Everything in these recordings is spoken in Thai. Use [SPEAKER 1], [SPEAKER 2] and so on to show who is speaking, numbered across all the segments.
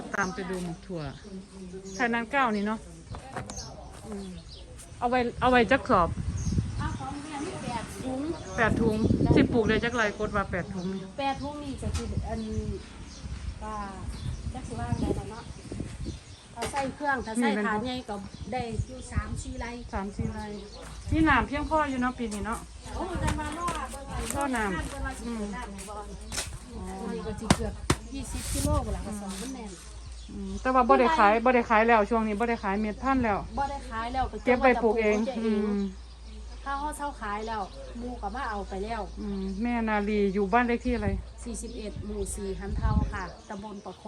[SPEAKER 1] จะตามไปดูหมกถั่วไข่นางเก้านี่เนาะอืมเอาไว้เอาไว้จักสอบ
[SPEAKER 2] อ้าวของแม่มีแปดถุง
[SPEAKER 1] แปดถุงสิปลูกได้จักไรกดว่าแปดถุงนี่
[SPEAKER 2] แปดถุงนี่จะคืออันว่าจักสิว่าไงล่ะเนาะถ้าใส่เครื่องถ้าใส่ถาดใหญ่ก็ได้อยู่สามสี่ไร
[SPEAKER 1] สามสี่ไรนี่น้ำเพียงพออยู่เนาะปีนี้เนาะ
[SPEAKER 2] โอ้ได้มาล่อเบิ่งไว้
[SPEAKER 1] ล่อน้ำ
[SPEAKER 2] เบิ่งว่าสิเปิดน้ำให้บ่นี่ก็สิเกือบ ยี่สิบกิโลกว่าละก็สองมันแน่น
[SPEAKER 1] อืมแต่ว่าบ่ได้ขายบ่ได้ขายแล้วช่วงนี้บ่ได้ขายเม็ดพันธุ์แล้ว
[SPEAKER 2] บ่ได้ขายแล้ว
[SPEAKER 1] เก็บไปปลูกเอง
[SPEAKER 2] จะ
[SPEAKER 1] อืม
[SPEAKER 2] ถ้าเขาเช่าขายแล้วหมูก็มาเอาไปแล้ว
[SPEAKER 1] อืมแม่นาลีอยู่บ้านเลขที่อะไร
[SPEAKER 2] 41 หมู่ 4 หันเทาค่ะตำบลปะโค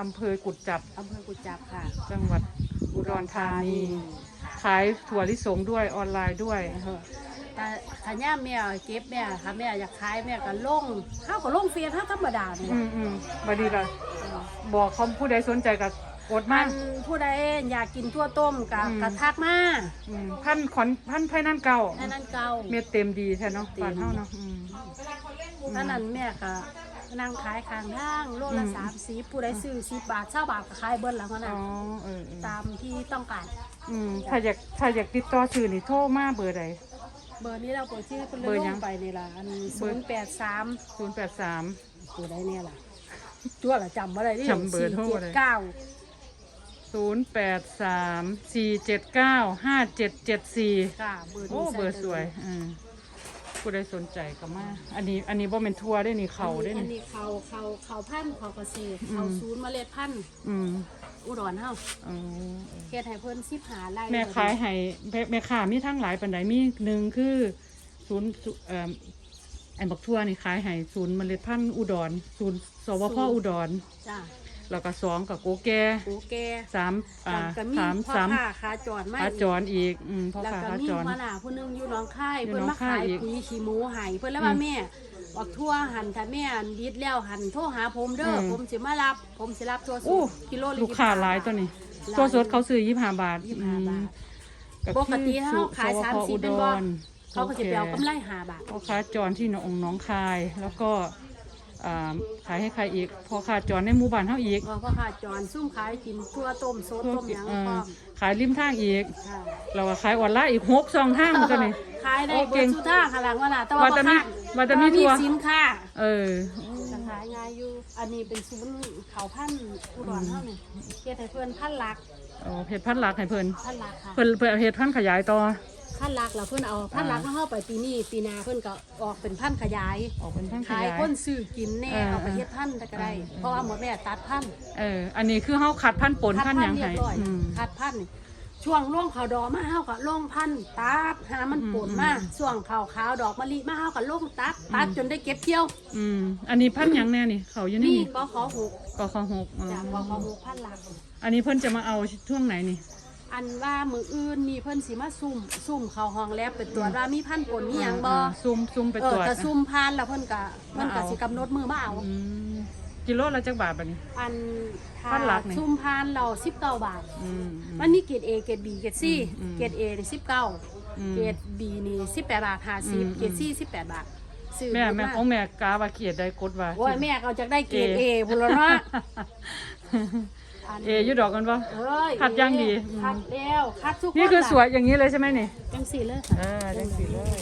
[SPEAKER 1] อำเภอกุดจับ
[SPEAKER 2] อำเภอกุจจับค่ะ
[SPEAKER 1] จังหวัดอุดรธานี ขายถั่วลิสงด้วยออนไลน์ด้วย
[SPEAKER 2] แต่ขย่าแม่เก็บแม่ค่ะแม่อยากขายแม่ก็ลงเข้าก็ลงเฟียเท่าธรรมดาเนี่ย
[SPEAKER 1] อืมอืมบดีละบอกเขาผู้ใดสนใจกับกด
[SPEAKER 2] มั
[SPEAKER 1] มาก
[SPEAKER 2] นผู้ใดอยากกินทั่วต้มกับ
[SPEAKER 1] อืม
[SPEAKER 2] กระทักมา
[SPEAKER 1] อืมพันขอนพันไผ่นั่นเก่า
[SPEAKER 2] แค่นั้นเก่า
[SPEAKER 1] เม็ดเต็มดีแท้เนาะ
[SPEAKER 2] เต็ม
[SPEAKER 1] ปานเท่าเนาะอืม
[SPEAKER 2] นั่นนั้นแม่ก็นั่งขายข้างทางโลละ
[SPEAKER 1] อืม
[SPEAKER 2] สามสีผู้ใดซื้อสิบบาทเช่าบาทก็ขายเบิ้ลแล้ว
[SPEAKER 1] อ๋
[SPEAKER 2] นะ
[SPEAKER 1] อเออเออ
[SPEAKER 2] ตามที่ต้องการ
[SPEAKER 1] อืมถ้าอยากถ้าอยากติดต่อชื่อนี่โทรมาเบอร์ใด
[SPEAKER 2] เบอร์นี้เราเปิดชื่อเป็น
[SPEAKER 1] เบอร์
[SPEAKER 2] เรื่
[SPEAKER 1] ยั
[SPEAKER 2] องงไปนี่ล่ะอัน
[SPEAKER 1] เบ
[SPEAKER 2] ศู
[SPEAKER 1] อร์
[SPEAKER 2] นย์แปดสาม
[SPEAKER 1] ศูนย์แปดสาม
[SPEAKER 2] ตัวใดเนี่ยล่ะจั่วละจำว่าอะไรนี่
[SPEAKER 1] จำเบอร์โทร
[SPEAKER 2] สี่
[SPEAKER 1] เล
[SPEAKER 2] เจ็
[SPEAKER 1] ย
[SPEAKER 2] ดเก้า
[SPEAKER 1] ศูนย์แปดสามสี่เจ็ดเก้าห้าเจ็ดเจ็ดสี่
[SPEAKER 2] ค่ะเบอร์นี้
[SPEAKER 1] โอ้เบอร์สวยอืมผู้ใดสนใจก็มา อันนี้อันนี้บ่เป็นทัวร์ได้นี่เขาได้
[SPEAKER 2] อัน
[SPEAKER 1] นี่
[SPEAKER 2] นี้เขาเขาเขาพันธุ์เขาเกษตรเขา
[SPEAKER 1] อืม
[SPEAKER 2] ศูนย์เมล็ดพันธุ์
[SPEAKER 1] อืม
[SPEAKER 2] อุดรเฮา
[SPEAKER 1] อ๋อ
[SPEAKER 2] เฮ็ดให้เพิ่นสิบหาไร่
[SPEAKER 1] แม่ขายให้แม่แม่ค้ามีทั้งหลายปันไดมีหนึ่งคือศูนย์ศูเอ่อไอ้บักทั่วนี่ขายให้ศูนย์เมล็ดพันธุ์อุดร ศูนย์สวพอุดร
[SPEAKER 2] จ้า
[SPEAKER 1] แล้วก็สองกับโกแก
[SPEAKER 2] โอแก
[SPEAKER 1] สามอ่า
[SPEAKER 2] ก็มี
[SPEAKER 1] สาม
[SPEAKER 2] พ่อ
[SPEAKER 1] สาม
[SPEAKER 2] ค้าขาจรไม่
[SPEAKER 1] ขาจรอีกอืมพ่อ
[SPEAKER 2] แล้ว
[SPEAKER 1] ค้า
[SPEAKER 2] ก็
[SPEAKER 1] ขา
[SPEAKER 2] มี
[SPEAKER 1] จร
[SPEAKER 2] หัวหน้าผู้หนึงอยู่หน้องค่าย
[SPEAKER 1] อยู่
[SPEAKER 2] เพิ่น
[SPEAKER 1] หนอง
[SPEAKER 2] มา
[SPEAKER 1] คาย
[SPEAKER 2] ขาย
[SPEAKER 1] อีก
[SPEAKER 2] ปุ๋ยขี้หมูให้เพิ่นแล้วว่าแม่ บักทั่วหันถ้าแม่ดิดแล้วหันโทรหาผมเด้อ
[SPEAKER 1] อืม
[SPEAKER 2] ผมสิมารับ ผมสิรับตัว
[SPEAKER 1] อู้
[SPEAKER 2] กิโลละ
[SPEAKER 1] ลูกค้าหลายตัวนี้ตัวสดเขาซื้อยี่ห้าบาท
[SPEAKER 2] ยี่สิบห้าบาท
[SPEAKER 1] อืม
[SPEAKER 2] ปกติถ้าเขาขาย
[SPEAKER 1] คือ
[SPEAKER 2] สาม
[SPEAKER 1] สวพ
[SPEAKER 2] สิบ
[SPEAKER 1] อุด
[SPEAKER 2] เป็นบ่
[SPEAKER 1] ร
[SPEAKER 2] เขาก็จะไปเอากำไรหาบาท
[SPEAKER 1] พ่อค้าจรที่หนองหน้องคาย แล้วก็ อ่าขายให้ใครอีกพ่อค้าจรในหมู่บ้านเฮาอีก
[SPEAKER 2] เพราะพ่อค้าจรซุ่มขายกินทั่วต้มโซดต้มหยัง
[SPEAKER 1] เอ่
[SPEAKER 2] พร้
[SPEAKER 1] อ
[SPEAKER 2] อม
[SPEAKER 1] ขายริมทางอีก
[SPEAKER 2] ค่ะ
[SPEAKER 1] เราก็ขายออนไลน์อีกหกสองทางตัวนี้
[SPEAKER 2] ขายได้
[SPEAKER 1] โอ้
[SPEAKER 2] เบ
[SPEAKER 1] เก่
[SPEAKER 2] องร์สุท่าขางหลังว่าน่ะแต่ว่า
[SPEAKER 1] ว่าแต่มี
[SPEAKER 2] พ่อค้
[SPEAKER 1] ว่าแต่มี
[SPEAKER 2] แต่
[SPEAKER 1] ทั่ว
[SPEAKER 2] สินค้า
[SPEAKER 1] เออ
[SPEAKER 2] จะขายง่ายอยู่ อันนี้เป็นศูนย์เขาพันธุ์อุดรเท่านี่เฮ็ดให้เพื่อนพันหลัก
[SPEAKER 1] โอ้เห็ดพันหลักให้เพิ่น
[SPEAKER 2] พันหลักค่ะ
[SPEAKER 1] เพิ่นเพิ่นเอาเห็ดพันขยายต่อ
[SPEAKER 2] พันหลักแล้วเพื่อนเอาพันหลักมาเข้าไปปีนี้ปีหนาเพื่อนก็ออกเป็นพันธุ์ขยาย
[SPEAKER 1] ออกเป็นพันข
[SPEAKER 2] ขาย
[SPEAKER 1] ยาย
[SPEAKER 2] คนซื้อกินแน่
[SPEAKER 1] เออ
[SPEAKER 2] เอาไปเฮ็ดพันธุ์ก็ได้
[SPEAKER 1] เออเออ
[SPEAKER 2] เพราะว่าหมดแม่ตัดพันธุ์
[SPEAKER 1] เออ อันนี้คือเฮาคัดพันปน
[SPEAKER 2] คัด
[SPEAKER 1] พันหยัง
[SPEAKER 2] เรี
[SPEAKER 1] ไง
[SPEAKER 2] บร้อย
[SPEAKER 1] อืม
[SPEAKER 2] คัดพันธุ์ช่วงล่วงเขาวดอกมาเฮาก็ล่งพันธุ์ตัดหามันปนมา
[SPEAKER 1] อืม
[SPEAKER 2] ช่วงขาวขาวดอกมะลิมาเฮาก็ล่งตัดตัดจนได้เก็บเกี่ยว
[SPEAKER 1] อืม อันนี้พันหยังแน่นี่ เขาอยู่นี่
[SPEAKER 2] นี่ก็ขอหก
[SPEAKER 1] ก็ขอหกอ๋อ
[SPEAKER 2] จากก็ขอหกพันหลัก
[SPEAKER 1] อันนี้เพิ่นจะมาเอาช่วงไหนนี่
[SPEAKER 2] อันว่ามืออื่นมีเพิ่นสิมาซุ่มซุ่มเข้าห้องแลบเป็นตัวจว่ามีพันธุ์ปนมีหยังบ่า
[SPEAKER 1] ซุ่มซุ่มไป
[SPEAKER 2] เอ
[SPEAKER 1] ตร
[SPEAKER 2] อ
[SPEAKER 1] วจ
[SPEAKER 2] แต่ซุ่มพานแล้วเพิ่นก็เพิ่นก็
[SPEAKER 1] มาเอา
[SPEAKER 2] สิกำหนดมือมาเอา
[SPEAKER 1] อืมกิโลละจักบาทบัดนี้
[SPEAKER 2] อัน
[SPEAKER 1] พันหลักนี่
[SPEAKER 2] ซุ่มพานเรา19บาท
[SPEAKER 1] อืมอืม
[SPEAKER 2] มันมีเกรด A เกรด B เกรด C
[SPEAKER 1] อืม
[SPEAKER 2] เกรด A นี่
[SPEAKER 1] อืม
[SPEAKER 2] 19เกรด B นี่18บาท
[SPEAKER 1] อืม
[SPEAKER 2] 50เกรด C 18บาทซื้อ
[SPEAKER 1] แม่
[SPEAKER 2] เบิด
[SPEAKER 1] แม่
[SPEAKER 2] มา
[SPEAKER 1] ของแม่กาว่าเกียรติได้กดว่า
[SPEAKER 2] โอ้ยแม่เอาจากได้เกรด
[SPEAKER 1] A
[SPEAKER 2] A พุ่นแล้วเนาะ น
[SPEAKER 1] เออยู่ดอกกันปะ
[SPEAKER 2] เอ้ย
[SPEAKER 1] คัดอย่างดี
[SPEAKER 2] คัดแล้วคัดทุก
[SPEAKER 1] นี่คือ
[SPEAKER 2] ละ
[SPEAKER 1] สวยอย่างนี้เลยใช่ไหมนี่
[SPEAKER 2] จังสี่เลยค่ะ
[SPEAKER 1] อ่าจังสีเลย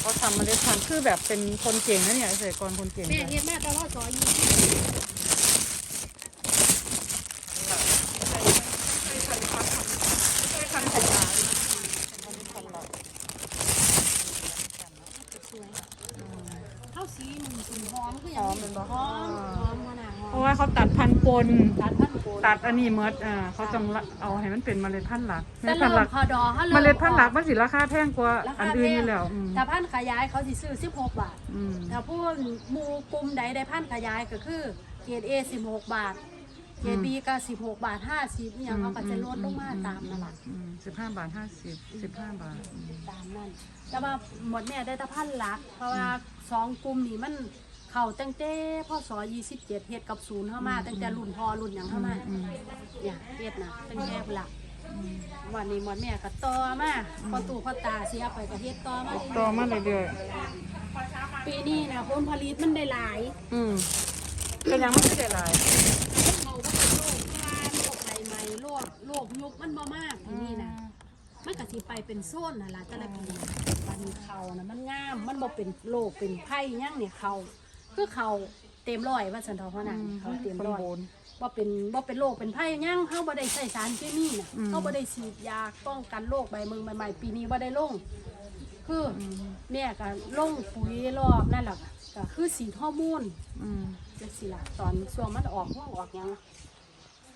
[SPEAKER 1] เขาทำมาเล็ดพันธุ์คือแบบเป็นคนเก่งนะเนี่ยเกษตรกรคนเก่ง
[SPEAKER 2] แม่
[SPEAKER 1] นะ
[SPEAKER 2] เฮ็ดมาแต่ว่าสออยู่สวยข้าวสีมันสีหอมคืออย่างนี้หอมหอมขนาดห
[SPEAKER 1] เพ
[SPEAKER 2] อ
[SPEAKER 1] ราะ
[SPEAKER 2] ม
[SPEAKER 1] ว่าเขาตัดพันธุ์ปน
[SPEAKER 2] ตัดพันโกน
[SPEAKER 1] ตัดอันนี้เมดอ่าเขาต้องละเอาให้มันเป็นเมล็ดพันธุ์หลักเม
[SPEAKER 2] แต่
[SPEAKER 1] ล็ดพันธุ์ห
[SPEAKER 2] เริ่
[SPEAKER 1] ลั
[SPEAKER 2] ม
[SPEAKER 1] ก
[SPEAKER 2] พอดอเขา
[SPEAKER 1] เม
[SPEAKER 2] เริ่ม
[SPEAKER 1] ล็ดพันธุ์หลักมันสิราคาแพงกว่า
[SPEAKER 2] รา
[SPEAKER 1] อั
[SPEAKER 2] คาน
[SPEAKER 1] อื่น
[SPEAKER 2] แพ
[SPEAKER 1] อยู่
[SPEAKER 2] ง
[SPEAKER 1] แล้วอืม
[SPEAKER 2] ถ้าพันธุ์ขยายเขาสิซื้อ 16 บาท
[SPEAKER 1] อืม
[SPEAKER 2] ถ้าพวกหมูกลุ่มใดได้พันธุ์ขยายก็คือเกรด A 16 บาท เกรด B ก็ 16 บาท 50เนี่ยเขาก็จะลดลงมาตามนั่นแหละ
[SPEAKER 1] สิบห้าบาทห้าสิบสิบห้าบาทอืม
[SPEAKER 2] ตามนั่นแต่ว่าหมดเนี่ยได้แต่พันหลัก เพราะว่าสองกลุ่มนี่มัน เข่าตั้งแต่พ่อสอ27เฮ็ดกับศูนย์เข้ามาตั้งแต่รุ่นพ่อรุ่นหยังเข้ามา
[SPEAKER 1] อืม
[SPEAKER 2] เนี่ยเฮ็ดนะตั้งแต่หลักวันนี้หมดแม่ก็ต่อมาพอตู่พอตาเสียไปก็เฮ็ดต่อมา
[SPEAKER 1] ต่อมาเรื่อย
[SPEAKER 2] ปีนี้นะผลผลิตมันได้หลาย
[SPEAKER 1] ๆอืมเป็นยังไม่ได้หลาย
[SPEAKER 2] เขาวกโรคยุคมันบ่มากอย่างนี้นะมันก็สิไปเป็นโซนนั่นล่ะแต่ละปีบัดนี้เขานะมันงาม มันบ่เป็นโรคเป็นไผ่หยังเนี่ยเขา คือเขาเต็มร้อยว่าซั่นเถอะเพราะนั้นเขาเต็ม
[SPEAKER 1] คน
[SPEAKER 2] ร้อย
[SPEAKER 1] โบน
[SPEAKER 2] บ่เป็นบ่เป็นโรคเป็นไผ่หยังเฮาบ่ได้ใช้สารเคมีน่ะ
[SPEAKER 1] อืม
[SPEAKER 2] เฮาบ่ได้ฉีดยาป้องกันโรคใบเมืองใหม่ๆปีนี้บ่ได้ลงคืออแม่ก็ลงปุ๋ยรอบนั่นแหละก็คือสีดฮอร์โมน
[SPEAKER 1] อืม
[SPEAKER 2] จังซี่ล่ะตอนช่วงมันออกหัวออกหยัง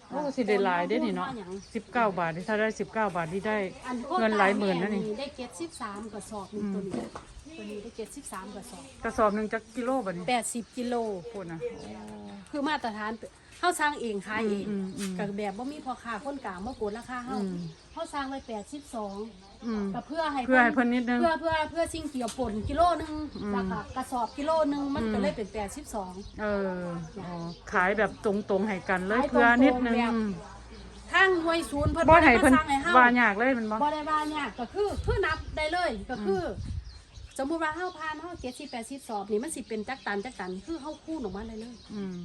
[SPEAKER 1] โอ้สิได้หลายได้นี่เนาะ
[SPEAKER 2] ฮอร์โมว่หยัง
[SPEAKER 1] สิบเก้าบาทนี่ถ้าได้สิบเก้าบาทนี่ได้
[SPEAKER 2] อันโคตร
[SPEAKER 1] เงินหลายหมื่นนะนี่
[SPEAKER 2] ได้เก็ด13กระสอบหนึงตัวนี้ ตัวนี้ได้เก็ด13กระสอบ
[SPEAKER 1] กระสอบหนึ่งจักกิโลบาทนี่
[SPEAKER 2] 80กิโล
[SPEAKER 1] พูดนะ
[SPEAKER 2] คือมาตรฐานเฮาสร้างเองขายเอง
[SPEAKER 1] อืมอืม
[SPEAKER 2] กับแบบบ่มีพ่อค้าคนกลางมากดราคาเฮา
[SPEAKER 1] อืม
[SPEAKER 2] เฮาสร้างไว้82
[SPEAKER 1] อืม
[SPEAKER 2] ก็เพื่อให้
[SPEAKER 1] เพื่อให้เพิ่นนิดนึง
[SPEAKER 2] เพื่อเพื่อเพื่อสิ่งเกี่ยวป่นกิโลหนึง
[SPEAKER 1] อืม
[SPEAKER 2] แล้วก็กระสอบกิโลหนึงมัน
[SPEAKER 1] อืม
[SPEAKER 2] ก็เลยเป็น82
[SPEAKER 1] เอออ๋อขายแบบตรงๆให้กันเลย
[SPEAKER 2] ขายตรงๆ
[SPEAKER 1] เพื่อนิดนึง
[SPEAKER 2] แบบ
[SPEAKER 1] อืม
[SPEAKER 2] ทางหน่วยศูนย์เพิ่น
[SPEAKER 1] บ่
[SPEAKER 2] บ่ได้
[SPEAKER 1] ให้
[SPEAKER 2] มา
[SPEAKER 1] เพิ่น
[SPEAKER 2] สร้างให้เฮา
[SPEAKER 1] ว่ายากเลยมันบ่
[SPEAKER 2] บ่ได้ว่าเนี่ยก็คือคือนับได้เลยก็คือ สมมุติว่าเฮาผ่านเฮา70 80สอบนี่มันสิเป็นจักตันจักตันคือเฮาคูณออกมาได้เลย
[SPEAKER 1] อืม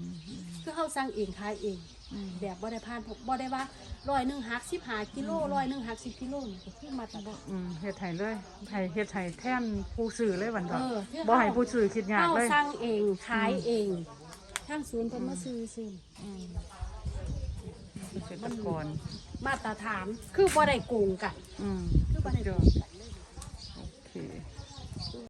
[SPEAKER 2] คือเฮาสร้างเองขายเอง
[SPEAKER 1] อืม
[SPEAKER 2] แบบบ่ได้ผ่านพวกบ่ได้ว่าร้อยหนึ่งหัก15กิโลร้อยหนึ่งหัก10กิโลนี่ก็คือมาตลอด
[SPEAKER 1] อืมเฮ็ดให้เลยให้เฮ็ดให้แทนผู้ซื้อเลยวันก่อน
[SPEAKER 2] เออคือ
[SPEAKER 1] บ่ให้ผู้ซื้อคิดยาก
[SPEAKER 2] เฮา
[SPEAKER 1] เลย
[SPEAKER 2] สร้างเองขายเองทางศูนย์เพิ่นมาซื้อซื้อ
[SPEAKER 1] อืมเกษตรกร
[SPEAKER 2] มาตรฐานคือบ่ได้โกงกัน
[SPEAKER 1] อืม
[SPEAKER 2] คือบ่ได้โกงกัน